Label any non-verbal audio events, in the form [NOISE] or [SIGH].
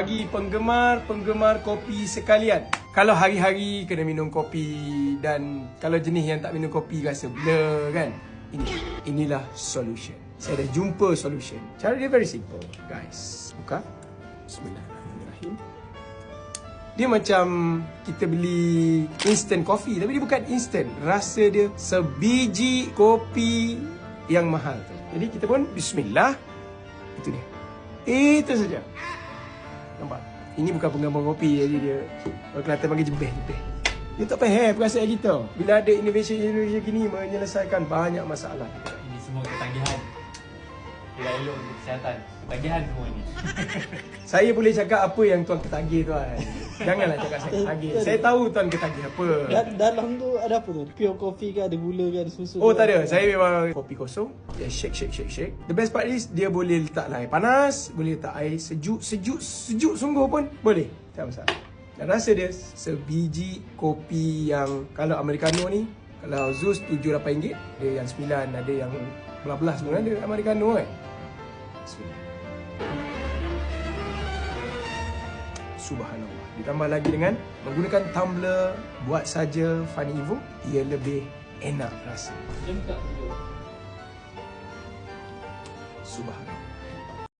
Bagi penggemar-penggemar kopi sekalian Kalau hari-hari kena minum kopi Dan kalau jenis yang tak minum kopi rasa blur kan Ini, inilah solution Saya dah jumpa solution Cara dia very simple guys Buka Bismillahirrahmanirrahim dia macam kita beli instant coffee tapi dia bukan instant. Rasa dia sebiji kopi yang mahal tu. Jadi kita pun bismillah. Itu dia. Itu saja. Nampak? Ini bukan penggambar kopi jadi dia orang Kelantan panggil jebeh jebeh. Dia tak faham perasaan kita. Bila ada innovation-innovation gini menyelesaikan banyak masalah. Ini semua ketagihan. Tidak elok untuk kesihatan. Ketagihan semua ini. [LAUGHS] Saya boleh cakap apa yang tuan ketagih tuan. Janganlah cakap saya ketagih. Saya tahu tuan ketagih apa. Da- dalam tu ada apa tu? Pure coffee ke ada gula ke ada susu? Oh tak ada. Saya memang kopi kosong. Dia shake shake shake shake. The best part is dia boleh letak air panas, boleh letak air sejuk sejuk sejuk sungguh pun boleh. Tak masalah. Dan rasa dia sebiji kopi yang kalau americano ni kalau Zeus RM7 8 ringgit, ada yang 9, ada yang belah-belah semua ada americano kan. Bismillah. Subhanallah. Ditambah lagi dengan menggunakan tumbler buat saja Funny Evo, ia lebih enak rasa. Subhanallah.